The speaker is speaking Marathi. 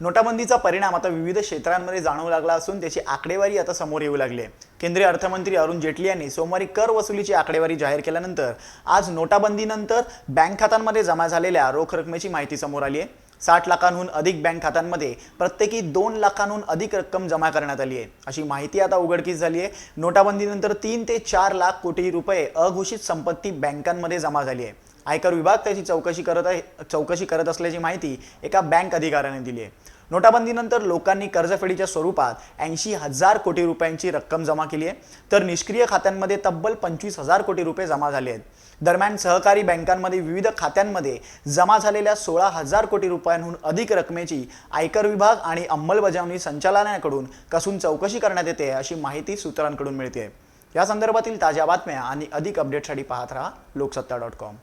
नोटाबंदीचा परिणाम आता विविध क्षेत्रांमध्ये जाणवू लागला असून त्याची आकडेवारी आता समोर येऊ लागली आहे. केंद्रीय अर्थमंत्री अरुण जेटली यांनी सोमवारी कर वसुलीची आकडेवारी जाहीर केल्यानंतर आज नोटाबंदीनंतर बँक खात्यांमध्ये जमा झालेल्या रोख रकमेची माहिती समोर आली आहे. साठ लाखांहून अधिक बँक खात्यांमध्ये प्रत्येकी दोन लाखांहून अधिक रक्कम जमा करण्यात आली आहे. अशी माहिती आता उघडकीस झाली आहे. नोटाबंदीनंतर तीन ते चार लाख कोटी रुपये अघोषित संपत्ती बँकांमध्ये जमा झाली आहे. आयकर विभाग त्याची चौकशी करत आहे चौकशी करत असल्याची माहिती एका बँक अधिकाऱ्याने दिली आहे. नोटाबंदीनंतर लोकांनी कर्जफेडीच्या स्वरूपात ऐंशी हजार कोटी रुपयांची रक्कम जमा केली आहे. तर निष्क्रिय खात्यांमध्ये तब्बल पंचवीस हजार कोटी रुपये जमा झाले आहेत. दरम्यान सहकारी बँकांमध्ये विविध खात्यांमध्ये जमा झालेल्या सोळा हजार कोटी रुपयांहून अधिक रकमेची आयकर विभाग आणि अंमलबजावणी संचालनाकडून कसून चौकशी करण्यात येते अशी माहिती सूत्रांकडून मिळते या संदर्भातील ताज्या बातम्या आणि अधिक अपडेटसाठी पाहत राहा लोकसत्ता डॉट कॉम.